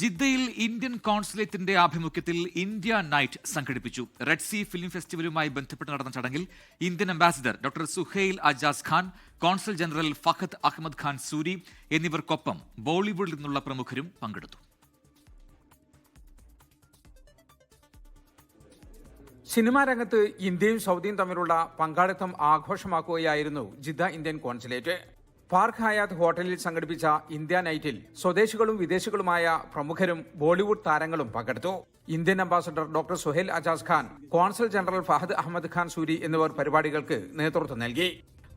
ജിദ്ദയിൽ ഇന്ത്യൻ കോൺസുലേറ്റിന്റെ ആഭിമുഖ്യത്തിൽ ഇന്ത്യ നൈറ്റ് സംഘടിപ്പിച്ചു. റെഡ് സീ ഫിലിം ഫെസ്റ്റിവലുമായി ബന്ധപ്പെട്ട് നടന്ന ചടങ്ങിൽ Indian ambassador doctor Suhail Ajaz Khan consul general Fahad Ahmed Khan Suri എന്നിവർക്കൊപ്പം ബോളിവുഡിൽ നിന്നുള്ള പ്രമുഖരും പങ്കെടുത്തു. സിനിമാ രംഗത്ത് ഇന്ത്യയും സൗദിയും തമ്മിലുള്ള പങ്കാളിത്തം ആഘോഷമാക്കുകയായിരുന്നു Jeddah Indian consulate. Park Hyatt ഹോട്ടലിൽ സംഘടിപ്പിച്ച ഇന്ത്യ നൈറ്റിൽ സ്വദേശികളും വിദേശികളുമായ പ്രമുഖരും ബോളിവുഡ് താരങ്ങളും പങ്കെടുത്തു. Indian ambassador doctor Suhel Ajaz Khan consul general Fahad Ahmed Khan Suri എന്നിവർ പരിപാടികൾക്ക് നേതൃത്വം നൽകി.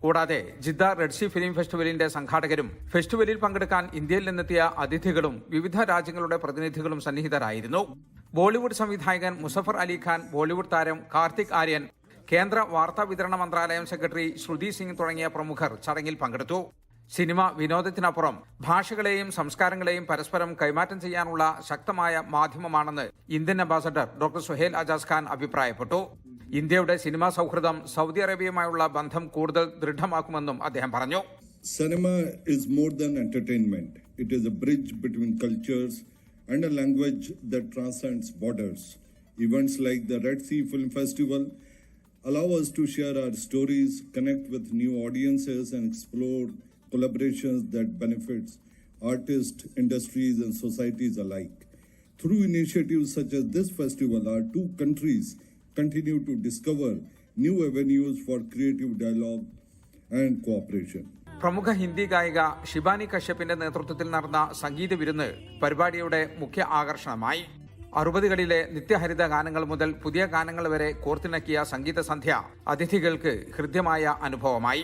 കൂടാതെ ജിദ്ദ റെഡ് സി ഫിലിം ഫെസ്റ്റിവലിന്റെ സംഘാടകരും ഫെസ്റ്റിവലിൽ പങ്കെടുക്കാൻ ഇന്ത്യയിൽ നിന്നെത്തിയ അതിഥികളും വിവിധ രാജ്യങ്ങളുടെ പ്രതിനിധികളും സന്നിഹിതരായിരുന്നു. ബോളിവുഡ് സംവിധായകൻ മുസഫർ അലി ഖാൻ ബോളിവുഡ് താരം കാർത്തിക് ആര്യൻ കേന്ദ്ര വാർത്താ വിതരണ മന്ത്രാലയം സെക്രട്ടറി ശ്രുതി സിംഗ് തുടങ്ങിയ പ്രമുഖർ ചടങ്ങിൽ പങ്കെടുത്തു. സിനിമ വിനോദത്തിനപ്പുറം ഭാഷകളെയും സംസ്കാരങ്ങളെയും പരസ്പരം കൈമാറ്റം ചെയ്യാനുള്ള ശക്തമായ മാധ്യമമാണെന്ന് Indian ambassador doctor Suhel Ajaz Khan അഭിപ്രായപ്പെട്ടു. ഇന്ത്യയുടെ സിനിമാ സൗഹൃദം സൗദി അറേബ്യയുമായുള്ള ബന്ധം കൂടുതൽ ദൃഢമാക്കുമെന്നും അദ്ദേഹം പറഞ്ഞു. Cinema is more entertainment it is a bridge between cultures and a language that transcends borders events like the Red Sea film festival allow us to share our stories connect with new audiences and explore collaborations that benefits artists, industries, and societies alike. Through initiatives such as this festival, our two countries continue to discover new avenues for creative dialogue and cooperation. പ്രമുഖ ഹിന്ദി ഗായിക ഷിബാനി കശ്യപ്പിന്റെ നേതൃത്വത്തിൽ നടന്ന സംഗീത വിരുന്ന് പരിപാടിയുടെ മുഖ്യ ആകർഷണമായി അറുപതുകളിലെ നിത്യഹരിത ഗാനങ്ങൾ മുതൽ പുതിയ ഗാനങ്ങൾ വരെ കോർത്തിണക്കിയ സംഗീത സന്ധ്യ അതിഥികൾക്ക് ഹൃദ്യമായ അനുഭവമായി